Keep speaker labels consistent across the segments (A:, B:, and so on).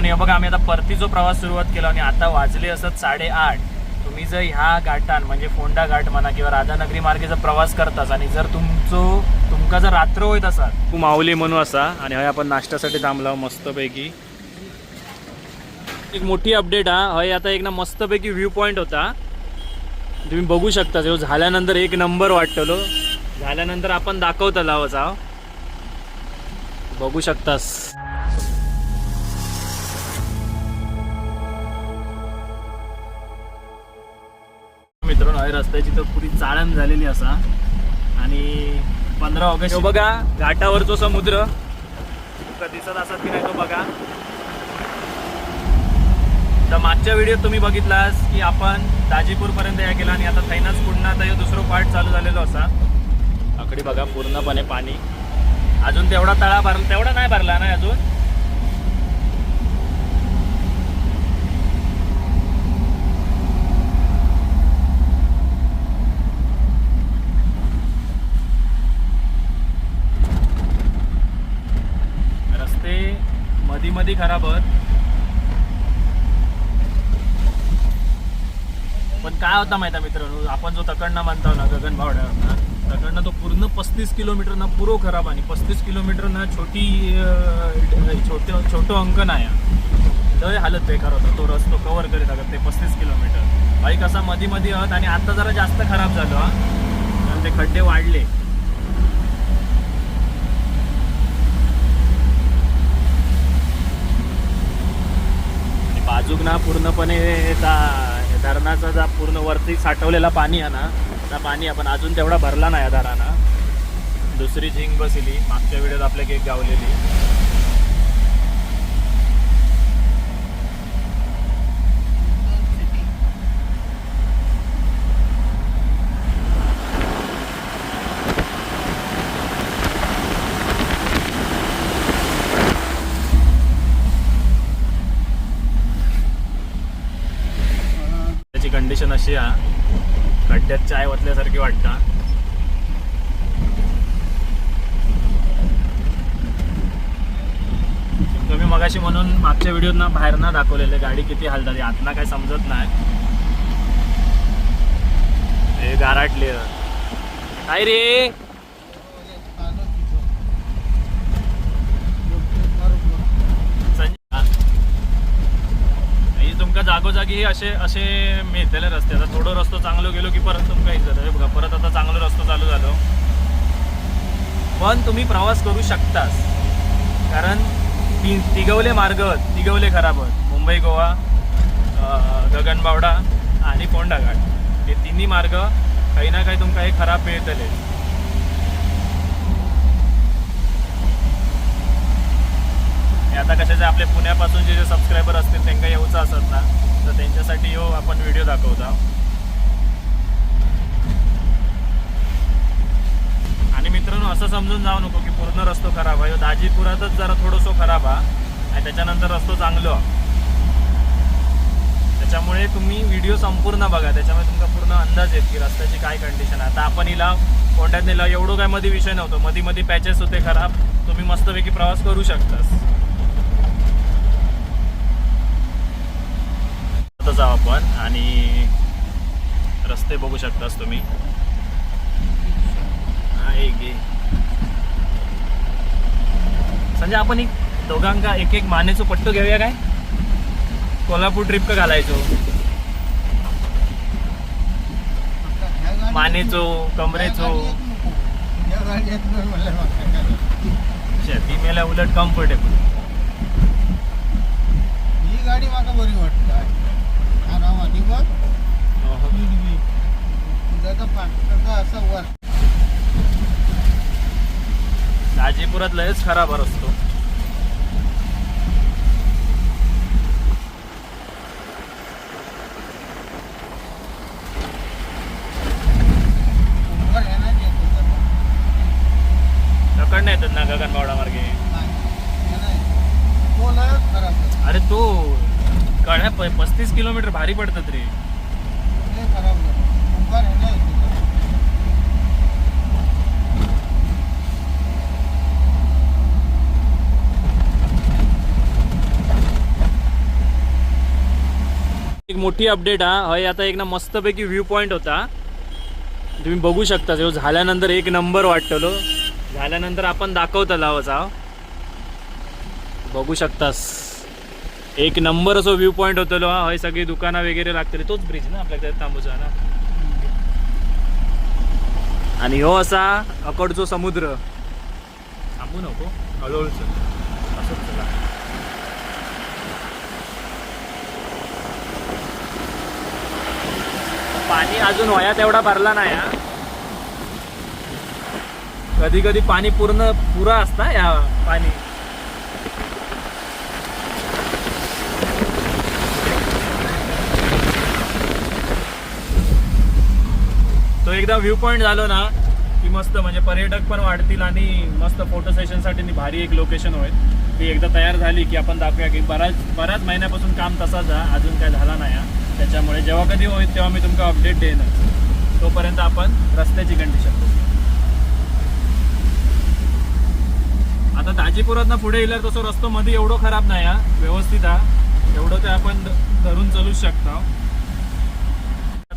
A: आणि हे बघा आम्ही आता परतीचो प्रवास सुरुवात केला आणि आता वाजले असत साडेआठ. तुम्ही जर ह्या घाटान म्हणजे फोंडा घाट म्हणा किंवा राधानगरी मार्गे जर प्रवास करतास आणि जर तुमचो तुमका जर रात्र होईत असा तू माऊली म्हणू असा आणि हय आपण नाश्त्यासाठी थांबला मस्तपैकी. एक मोठी अपडेट हा. हय आता एक ना मस्तपैकी व्ह्यू पॉईंट होता. तुम्ही बघू शकता ह्यो झाल्यानंतर एक नंबर वाटतलो. झाल्यानंतर आपण दाखवतला होता बघू शकतास. हय रस्त्याची तर पुरी चाळण झालेली असा. आणि पंधरा ऑगस्ट बघा घाटावरचो समुद्र. तुका दिसत असत की नाही तो बघा. तर मागच्या व्हिडिओत तुम्ही बघितलास की आपण दाजीपूर पर्यंत या केला आणि आता थैनाच पुन्हा आता ह्यो दुसरो पार्ट चालू झालेलो असा. आकडी बघा पूर्णपणे पाणी. अजून तेवढा तळा भरला तेवढा नाही भरला नाही अजून रस्ते मध्ये खराब आहेत. पण काय होता माहिती आहे मित्रांनो? आपण जो तकडनं म्हणतो ना गगन भावड्यावर तकडनं तो पूर्ण पस्तीस किलोमीटर ना पुरो खराब आणि पस्तीस किलोमीटर ना छोटी छोटे छोटो अंक नाही. लय हालत बेकार होता. तो रस्तो कव्हर करीत अगं ते पस्तीस किलोमीटर. बाईक असा मधी मधी आहोत आणि आता जरा जास्त खराब झालो हा. कारण ते खड्डे वाढले. आणि ना पूर्णपणे धरणाचा जा पूर्ण वरती साठवलेला पाणी आहे ना त्या पाणी आपण अजून तेवढा भरला नाही या धराना दुसरी झिंग बसली मागच्या वेळेत आपल्या केक गावलेली त्याची कंडिशन अशी आहे खड्ड्यात चाय ओतल्यासारखी वाटता तुम्ही मगाशी म्हणून मागच्या व्हिडिओत ना बाहेर ना दाखवलेले गाडी किती हालतात आतना काय समजत नाही. हे गाराटले. काय रे संजय हे तुमका जागोजागी असे असे मिळतले रस्ते. आता थोडं रस्तो चांगलो गेलो की परत तुमका इथं हे बघा परत आता चांगलो रस्तो चालू झालो. पण तुम्ही प्रवास करू शकतास. कारण ती तिगवले मार्ग तिगवले खराब मुंबई गोवा गगनबावडा आणि कोंडाघाट हे तिन्ही मार्ग काही ना काही तुमका हे खराब मिळतले आणि आता कशाचे आपले पुण्यापासून जे जे सबस्क्रायबर असतील त्यांना येऊचं असत ना. तर त्यांच्यासाठी येऊ आपण व्हिडिओ दाखवता. आणि मित्रांनो असं समजून जाऊ नको की पूर्ण रस्तो खराब आहे. दाजीपुरातच जरा थोडंसं खराब हा. आणि त्याच्यानंतर रस्तो चांगलो. त्याच्यामुळे तुम्ही व्हिडिओ संपूर्ण बघा. त्याच्यामुळे तुमचा पूर्ण अंदाज येत की रस्त्याची काय कंडिशन आहे. आता आपण हिला कोंड्यात नेला. एवढं काय मध्ये विषय नव्हतो. मध्ये मध्ये पॅचेस होते खराब. तुम्ही मस्तपैकी प्रवास करू शकतास. जाऊ आपण आणि रस्ते बघू शकतास तुम्ही. संजय आपण एक दोघांका एक एक मानेचो पट्टो घेऊया काय? कोल्हापूर ट्रिप का घालायचो? मानेचो कमरेचो. ती मेला उलट कम्फर्टेबल
B: ही गाडी बरी वाटत आरामात बघ तुझा पाठचा असा वर.
A: दाजीपुरात लयच खराब असतो. तकडनं येतात ना गगनबावडा मार्गे.
B: नाही.
A: अरे तो कळ्या प- पस्तीस किलोमीटर भारी पडतात रे
B: तर.
A: मोठी अपडेट हा. हय आता एक ना मस्तपैकी व्ह्यू पॉईंट होता. तुम्ही बघू शकता ह्यो झाल्यानंतर एक नंबर वाटतलो. झाल्यानंतर आपण दाखवतला वचा बघू शकतास. एक नंबर असो व्ह्यू पॉईंट होतलो हे हय सगळी दुकानं वगैरे लागतली. तोच ब्रिज ना आपल्याकडे तांबूचा ना? आणि हो असा अकडचो समुद्र. थांबू नको. हळूहळू चल. असंच चला पाणी अजून वया तेवढा भरला नाही हा. कधी कधी पाणी पूर्ण पुरा असता या पाणी तो एकदा व्ह्यू पॉईंट झालो ना की मस्त म्हणजे पर्यटक पण वाढतील आणि मस्त फोटो सेशनसाठी भारी एक लोकेशन होईल. ती एकदा तयार झाली की आपण दाखवूया की बराच बऱ्याच महिन्यापासून काम तसाच आहे अजून काय झाला नाही हा. त्याच्यामुळे जेव्हा कधी होईल तेव्हा मी तुमका अपडेट देईनच. तोपर्यंत आपण रस्त्याची कंडिशन आता दाजीपुरात पुढे येईल तसं रस्तो मध्ये एवढं खराब नाही हा व्यवस्थित हा एवढं ते आपण धरून चालूच शकतो.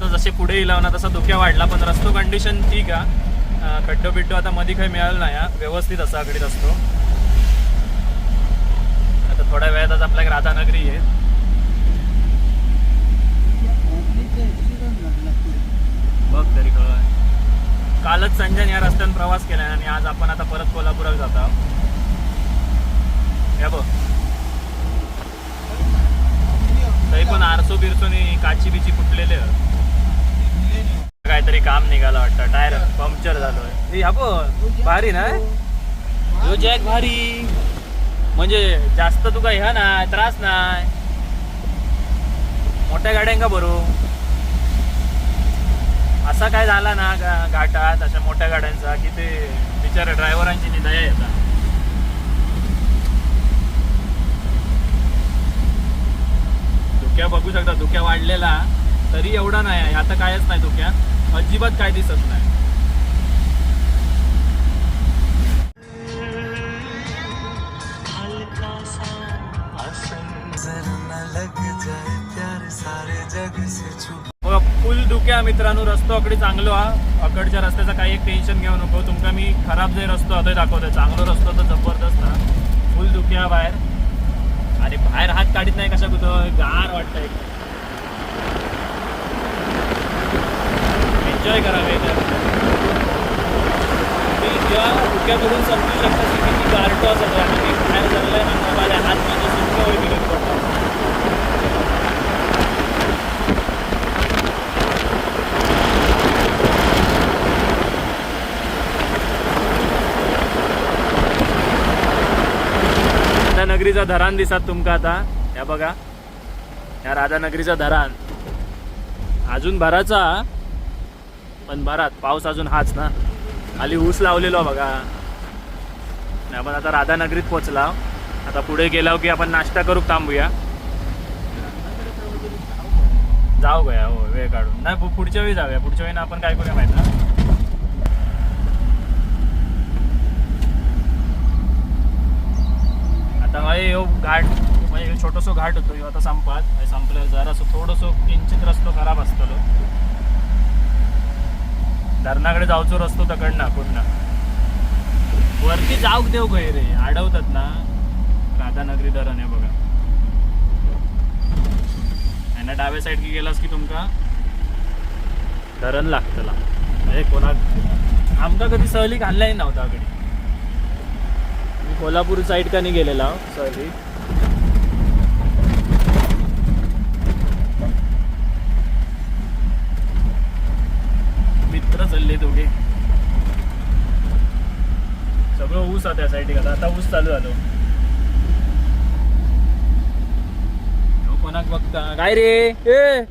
A: आता जसे पुढे येईल ना तसा धोक्या वाढला पण रस्तो कंडिशन ठीक आहे. खड्डो बिड्डो आता मध्ये काही मिळालं नाही हा. व्यवस्थित असा आकडीत रस्तो आता थोड्या वेळातच आपल्या राधानगरी आहे. बघ तरी कळ कालच संजन या रस्त्याने प्रवास केला आणि आज आपण आता परत कोल्हापुरात जात आहोत. या बघ. तरी पण आरसो बिरसोनी काची बिची फुटलेले काहीतरी काम निघालं वाटतं. टायर पंक्चर झालोय ए, भारी ना? ह्यो जॅक भारी. म्हणजे जास्त तुका ह्या नाही त्रास नाही. मोठ्या गाड्यांका बरो असा काय झाला ना घाटात अशा मोठ्या गाड्यांचा की ते बिचारा ड्रायव्हरांची निदया येतात धुक्या बघू शकता धुक्या वाढलेला. तरी एवढा नाही आता कायच नाही धुक्या. अजिबात काय दिसत नाही. फुल धुक्या मित्रांनो रस्तो अकडे चांगलो हा. अकडच्या रस्त्याचा काही एक टेन्शन घेऊ नको. तुमका मी खराब जे रस्तो होतोय दाखवतोय चांगलो रस्तो तर जबरदस्त हा. फुल धुक्या बाहेर. आणि बाहेर हात काढीत नाही कशा कुठं गार वाटतंय. एन्जॉय करावे. मी जेव्हा धुक्याकडून समजू शकतो की किती गारटो असं आणि मी म्हणजे बाहेर चाललंय ना माझ्या हात माझं सुंक होईल निघत पडतो राधानगरीचा धरण दिसत तुमका आता. ह्या बघा. ह्या राधानगरीचा धरण अजून भराचा पण भरात पाऊस अजून हाच ना. खाली ऊस लावलेलो बघा. आपण आता राधानगरीत पोचला. आता पुढे गेलो की आपण नाश्ता करू थांबूया. जाऊ गया हो वेळ काढून. नाही पु- पुढच्या वेळी जाऊया. पुढच्या वेळी आपण काय करूया माहिती ना? आता यो घाट म्हणजे ह्यो छोटोसो घाट होतो आता संपात हय संपल्यावर जरासो थोडोसो किंचित रस्तो खराब असतो. धरणाकडे जाऊचो रस्तो तकडना कुठना वरती जाऊक देव गय रे अडवतात ना. राधानगरी धरण आहे बघा. यांना डाव्या साईडकी गेलास की तुमका? धरण लागतला. म्हणजे कोणाक आमका कधी सहली घाललाय नव्हता कडे मी कोल्हापूर साईड का नाही गेलेला सहली मित्र दोघे. सगळं ऊस आता त्या साईड आता आता ऊस चालू झालो. कोणाक बघता? काय रे? ए!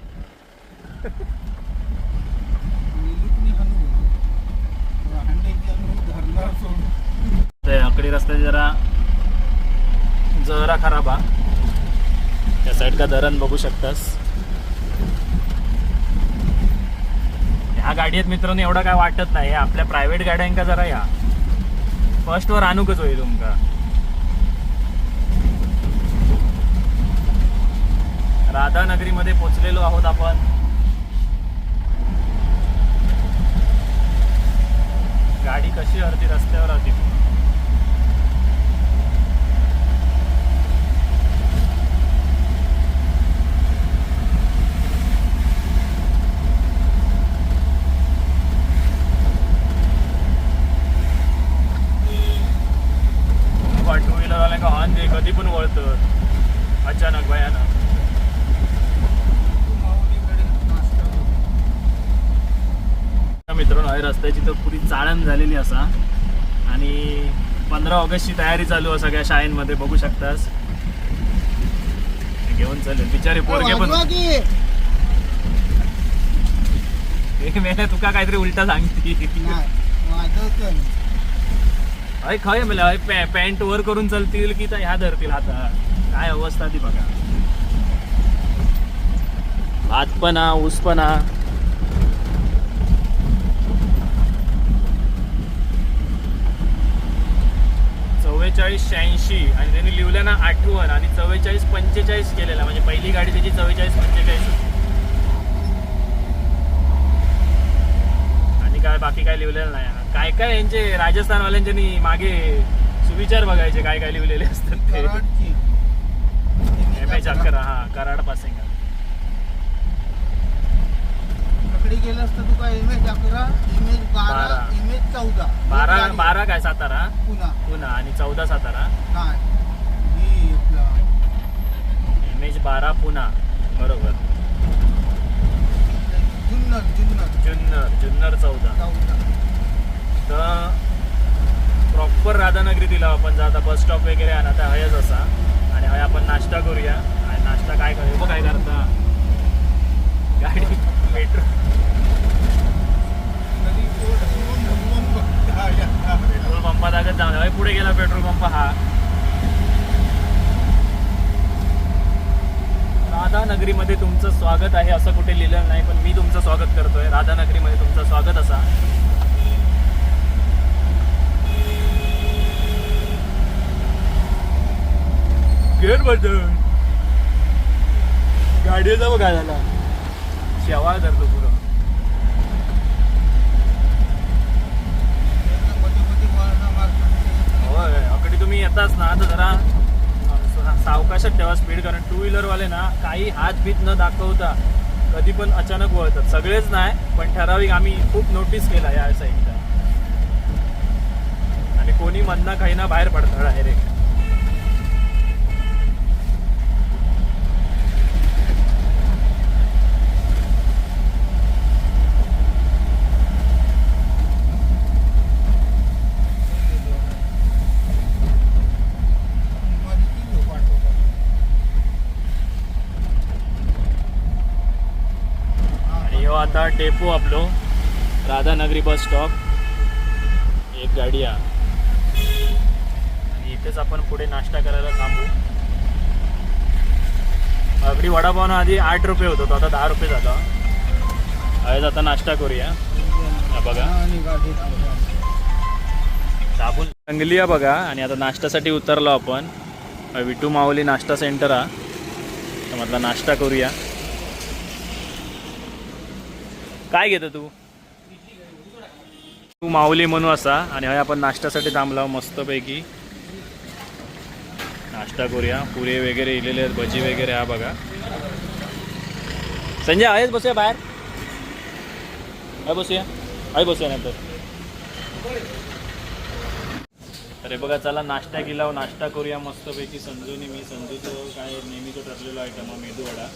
A: ते आकडी रस्ते जरा जरा खराब हा. त्या साईड का धरण बघू शकतास. ह्या गाडीत मित्रांनो एवढं काय वाटत नाही. आपल्या प्रायव्हेट गाड्यांका जरा या. फर्स्ट वर आणूकच होईल तुमका. राधानगरीमध्ये पोचलेलो आहोत आपण. गाडी कशी हरती रस्त्यावर होती टू व्हीलर का हॉर्न दे कधी पण वळतं. अचानक भयानक. मित्रांनो आहे रस्त्याची तर पुरी चाळण झालेली असा. आणि पंधरा ऑगस्टची तयारी चालू आहे सगळ्या शाळेमध्ये बघू शकतास. घेऊन चालेल बिचारे पोरगे पण मेल्या तुका काहीतरी उलटा सांगती. अरे खय मला. पॅन्ट वर करून चालतील की ह्या धरतील आता. काय अवस्था ती बघा. भात पण हा ऊस पण हा चव्वेचाळीस शहाऐंशी आणि त्यांनी लिहिलं ना आठवण आणि चव्वेचाळीस पंचेचाळीस केलेला. म्हणजे पहिली गाडी त्याची चव्वेचाळीस पंचेचाळीस होती आणि काय बाकी काय लिहिलेलं नाही. काय काय यांचे राजस्थानवाल्यांच्यानी मागे सुविचार बघायचे काय काय लिहिलेले असतात ते. एम एच अकरा हा कराड पासिंग
B: गेलं असतं तू काय इमेज अकरा इमेज बारा. इमेज चौदा.
A: बारा. बारा काय सातारा?
B: पुन्हा.
A: पुन्हा आणि चौदा सातारा?
B: काय?
A: एच बारा पुन्हा. बरोबर. तर प्रॉपर राधानगरी दिला आपण जर आता बस स्टॉप वगैरे आहे ना तर हयच असा. आणि हय आपण नाश्ता करूया. आणि नाश्ता काय करूया? बघ काय करता गाडी मेट्रो. पेट्रोल पंपात अगं जाऊ दे. पुढे गेला पेट्रोल पंप हा. राधानगरीमध्ये तुमचं स्वागत आहे असं कुठे लिहिलं नाही पण मी तुमचं स्वागत करतोय. राधानगरीमध्ये तुमचं स्वागत असा. गाडीचा बघ काय झाला शेवाळ धरतो पुरं. होय अकडे तुम्ही येताच ना तर जरा सावकाशात ठेवा स्पीड कारण टू व्हीलरवाले ना काही हात भीत न दाखवता कधी पण अचानक वळतात. सगळेच नाही पण ठराविक आम्ही खूप नोटीस केला या साईडला आणि कोणी मधना काही ना बाहेर पडतं
B: डायरेक्टमध्ये ती लोक पाठवतात.
A: आता टेपू आपलो राधानगरी बस स्टॉप एक गाडी आहे आणि इथेच आपण पुढे नाश्ता करायला थांबू. अगदी वडापावनं आधी आठ रुपये होतो आता दहा रुपये झाला. आज आता नाश्ता करूया. बघा. साबून चांगली आहे बघा. आणि आता नाश्त्यासाठी उतरलो आपण. विटू माऊली नाश्ता सेंटर हा तर म्हटलं नाश्ता करूया. काय घेतो तू? तू माऊली म्हणू असा आणि हय आपण नाश्त्यासाठी थांबलो मस्तपैकी. नाश्ता करूया. पुरे वगैरे इलेले आहेत भजी वगैरे हा बघा. संजय आहेच बसूया बाहेर? आहे बसूया? आहे बसूया नंतर अरे बघा चला नाश्ता केला नाश्ता करूया मस्तपैकी. संजूनी मी संजूचं काय नेहमीचं ठरलेलं आयटम आहे मेदूवडा.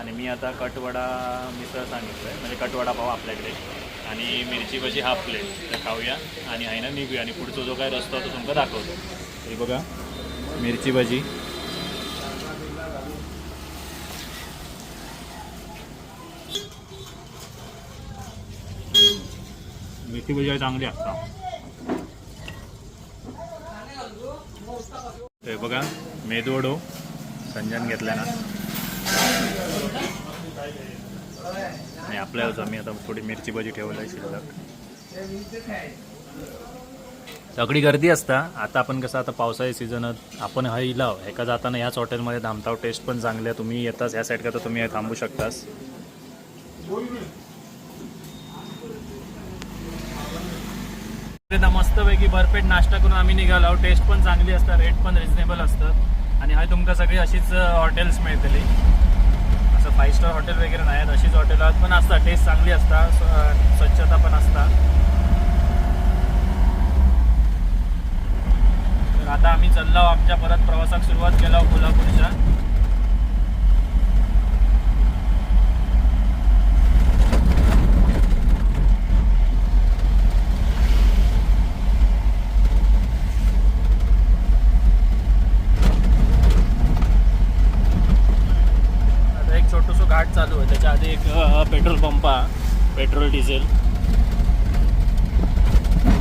A: आणि मी आता कटवडा मिसळ सांगितलं आहे म्हणजे कटवडा पाव आपल्याकडे. आणि मिरची भजी हाफ प्लेट. तर खाऊया. आणि आहे ना निघूया. आणि पुढचा जो काय रस्ता तो तुमका दाखवतो. हे बघा मिरची भजी. मिरची भजी आहे चांगली असतात ते बघा मेदूवडो संजन घेतला ना आणि आपल्या आम्ही आता थोडी मिरची भाजी ठेवलं आहे शिल्लक. सगळी गर्दी असता आता आपण कसं आता पावसाळी सीझनात आपण हा इलाव एका जाताना याच हॉटेलमध्ये धामताव टेस्ट पण चांगली आहे तुम्ही येताच ह्या साईड का तर तुम्ही थांबू शकतास एकदा मस्तपैकी भरपेट नाश्ता करून आम्ही निघालो. टेस्ट पण चांगली असतात रेट पण रिजनेबल असतात आणि हाय तुमका सगळी अशीच हॉटेल्स मिळतली. असं फाईव्ह स्टार हॉटेल वगैरे नाही आहेत. अशीच हॉटेल आहेत पण असतात. टेस्ट चांगली असता स्व- स्वच्छता पण असता. तर आता आम्ही चाललो आमच्या परत प्रवासाक सुरुवात केला कोल्हापूरच्या आता एक छोटंसं घाट चालू आहे त्याच्या आधी एक पेट्रोल पंप आहे पेट्रोल डिझेल.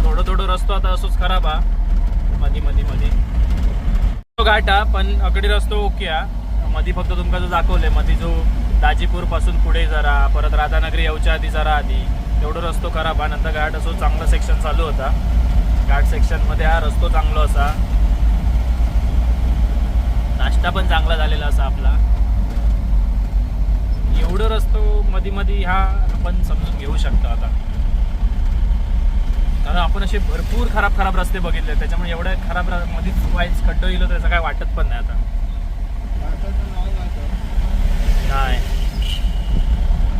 A: थोडं थोडं रस्तो आता असोच खराब हा. मधी मधी मधी. तो घाट हा पण अकडी रस्तो ओके हा. मधी फक्त तुमका जो दाखवले मधी जो दाजीपूरपासून पुढे जरा परत राधानगरी येऊच्या आधी जरा आधी तेवढं रस्तो खराब हा. नंतर घाट असो चांगला सेक्शन चालू होता. घाट सेक्शनमध्ये हा रस्तो चांगलो असा नाश्ता पण चांगला झालेला असा आपला. एवढं रस्तो मध्ये मध्ये हा आपण समजून घेऊ शकतो आता. कारण आपण असे भरपूर खराब खराब रस्ते बघितले त्याच्यामुळे एवढ्या खराब मध्येच वाईज खड्डं येईल त्याचं काय वाटत पण नाही आता. नाही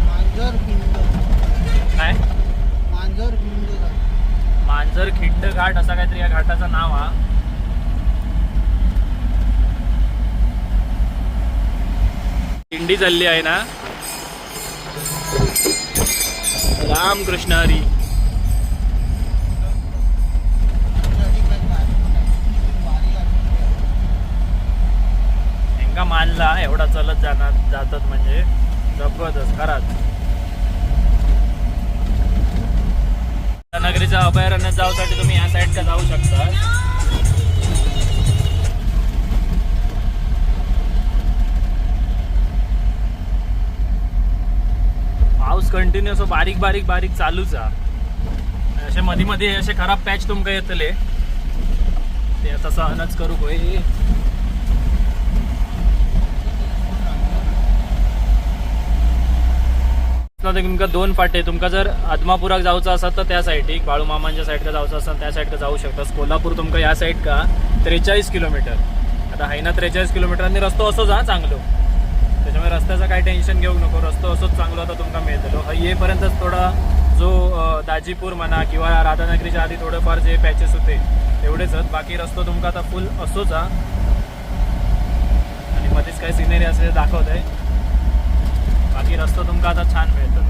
B: मांजर खिंड.
A: काय?
B: मांजर खिंड. घाट.
A: मांजर खिंड घाट असा काहीतरी या घाटाचं नाव हा. दिंडी चालली आहे ना? रामकृष्ण हरी.
B: त्यासाठी
A: मानला एवढा चलत जाणार जातात म्हणजे जबरदस्त खराच. नगरीच्या अभयारण्यात जाऊसाठी तुम्ही या साईडला जाऊ शकता. कंटिन्यू असो हो, बारीक बारीक बारीक चालूच हा असे मध्ये मध्ये असे खराब पॅच तुमका येतले. ते आता सहनच करू होय. तुमका दोन फाटे तुमका जर आदमापुराक जाऊचं असाल तर त्या साईडीक बाळू मामांच्या साईडका जाऊचं असेल त्या साईडका जाऊ शकतास. कोल्हापूर तुमका या साईड का त्रेचाळीस किलोमीटर. आता हाय ना त्रेचाळीस किलोमीटर आणि रस्तो असोच जा चांगलो. त्याच्यामुळे रस्त्याचं काही टेन्शन घेऊ नको. रस्तो असोच चांगलो आता तुमका मिळतलो. येपर्यंतच येईपर्यंतच थोडा जो दाजीपूर म्हणा किंवा राधानगरीच्या आधी थोडंफार जे पॅचेस होते तेवढेच आहेत. बाकी रस्तो तुमका आता फुल असोच हा. आणि मध्येच काही सिनेरी असे दाखवत आहे बाकी रस्तो तुमका आता छान मिळतो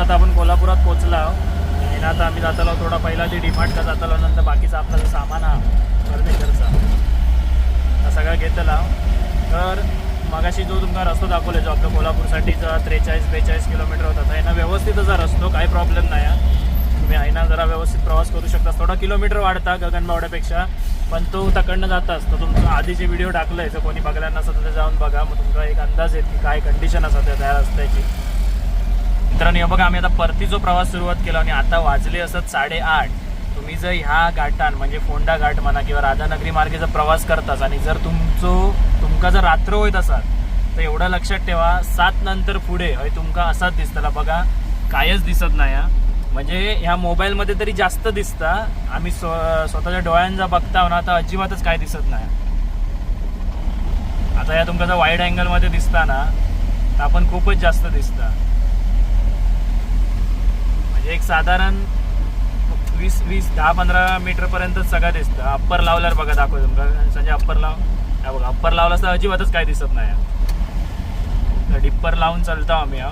A: दिवसात आता आपण कोल्हापुरात पोहोचला आणि आता आम्ही जातालो थोडा पहिला ती डिमांड का जातालो नंतर बाकीचा आपला सामान हा फर्निचरचा हा सगळं घेतला तर मगाशी जो तुमका रस्तो दाखवले जो आपला कोल्हापूरसाठीचा त्रेचाळीस बेचाळीस किलोमीटर होता तर यांना व्यवस्थितच रस्तो काही प्रॉब्लेम नाही आहे तुम्ही आहे जरा व्यवस्थित प्रवास करू शकता थोडा किलोमीटर वाढता गगनबावड्यापेक्षा पण तो तकडनं जातास. तर तुमचं आधीचे व्हिडिओ टाकलं आहे जर कोणी बघल्यानं नसतं तर जाऊन बघा. मग तुमचा एक अंदाज येत की काय कंडिशन असतात त्या रस्त्याची. मित्रांनो हे बघा आम्ही आता परतीचा प्रवास सुरुवात केला आणि आता वाजले असत साडेआठ. तुम्ही जर ह्या घाटान म्हणजे फोंडा घाट म्हणा किंवा राधानगरी मार्गे जर प्रवास करतास आणि जर तुमचो तुमका जर रात्र होत असाल तर एवढं लक्षात ठेवा सात नंतर पुढे हय तुमका असाच दिसतला. बघा कायच दिसत नाही हा. म्हणजे ह्या मोबाईलमध्ये तरी जास्त दिसता. आम्ही स्व स्वतःच्या डोळ्यांचा बघता ना आता अजिबातच काय दिसत नाही. आता या तुमका जर वाईड अँगलमध्ये दिसता ना तर आपण खूपच जास्त दिसता. म्हणजे एक साधारण वीस वीस दहा पंधरा मीटरपर्यंत सगळं दिसतं. अप्पर लावल्यावर बघा दाखवतो तुमका. संजय अप्पर लाव. हा बघा अप्पर लावला तर अजिबातच काय दिसत नाही डिप्पर लावून चालतो आम्ही हा.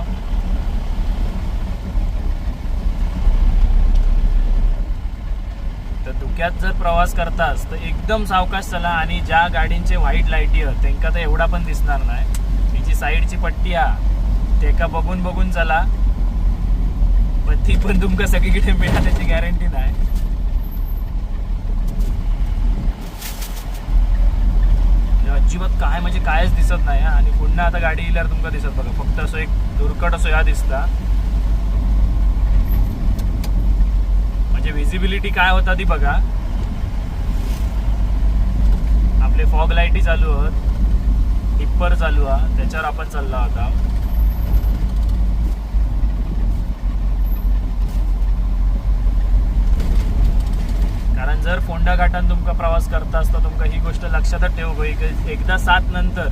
A: तर धुक्यात जर प्रवास करतास तर एकदम सावकाश चला आणि ज्या गाडींचे व्हाईट लाईटी आहेत त्यांका तर एवढा पण दिसणार नाही. तिची साईडची पट्टी हा. तेका बघून बघून चला. पण ती पण तुमका सगळीकडे मिळाल्याची गॅरंटी नाही. अजिबात काय म्हणजे कायच दिसत नाही आणि पुन्हा आता गाडी येल्यावर तुमका दिसत बघा फक्त असं एक दुर्कट असो ह्या दिसता. म्हणजे विजिबिलिटी काय होता ती बघा. आपले फॉग लाईटी चालू आहेत टिप्पर चालू आहे त्याच्यावर आपण चालला होता. कारण जर फोंडा घाटान तुमका प्रवास करता असता तुमका ही गोष्ट लक्षातच ठेव एक एकदा सात नंतर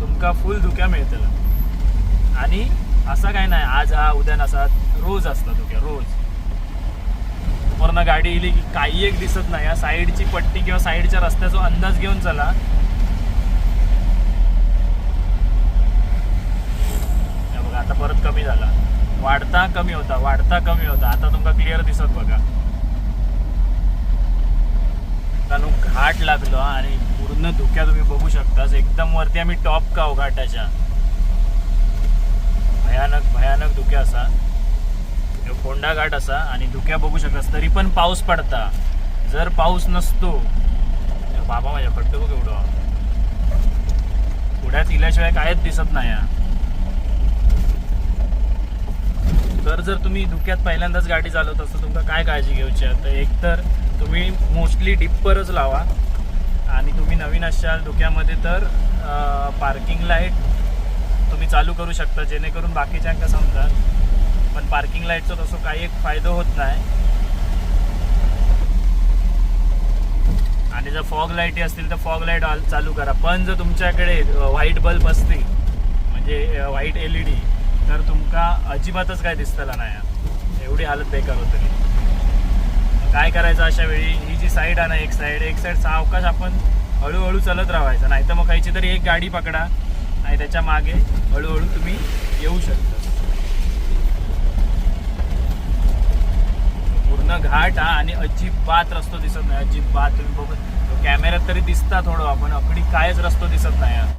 A: तुमका फुल धुक्या मिळतला. आणि असं काय नाही आज हा उद्या नसा रोज असता धुक्या रोज. वरनं गाडी इली की काही एक दिसत नाही या साईडची पट्टी किंवा साईडच्या रस्त्याचा अंदाज घेऊन चला. बघा आता परत कमी झाला. वाढता कमी होता वाढता कमी होता. आता तुमका क्लिअर दिसत बघा. त्यानु घाट लागलो आणि पूर्ण धुक्या तुम्ही बघू शकता एकदम वरती आम्ही टॉप काव हो घाटाच्या? भयानक भयानक धुक्या असा. ह्यो फोंडा घाट असा आणि धुक्या बघू शकतास तरी पण पाऊस पडता. जर पाऊस नसतो बाबा माझ्या पडतो बघ एवढं. पुढ्यात इल्याशिवाय कायच दिसत नाही तर जर तुम्ही धुक्यात पहिल्यांदाच गाडी चालवत असता तुमका काय काळजी घेऊची आहे तर एकतर तुम्ही मोस्टली डिप्परच लावा. आणि तुम्ही नवीन असाल धुक्यामध्ये तर पार्किंग लाइट तुम्ही चालू करू शकता जेणेकरून बाकीच्यांका समजा. पण पार्किंग लाईटचा तसं काही एक फायदा होत नाही. आणि जर फॉग लाईटी असतील तर फॉग लाइट चालू करा. पण जर तुमच्याकडे व्हाईट बल्ब असतील म्हणजे व्हाईट एल ई डी तर तुमका अजिबातच काय दिसतला नाही. एवढी हालत बेकार होतं. काय करायचं अशा वेळी? ही जी साईड आहे ना एक साईड एक साईड सावकाश आपण हळूहळू चालत राहायचं. नाही तर मग खायची तरी एक गाडी पकडा. आणि त्याच्यामागे हळूहळू तुम्ही येऊ शकता. पूर्ण घाट हा आणि अजिबात रस्तो दिसत नाही. अजिबात तुम्ही बघू कॅमेऱ्यात तरी दिसता थोडं. आपण अकडी कायच रस्तो दिसत नाही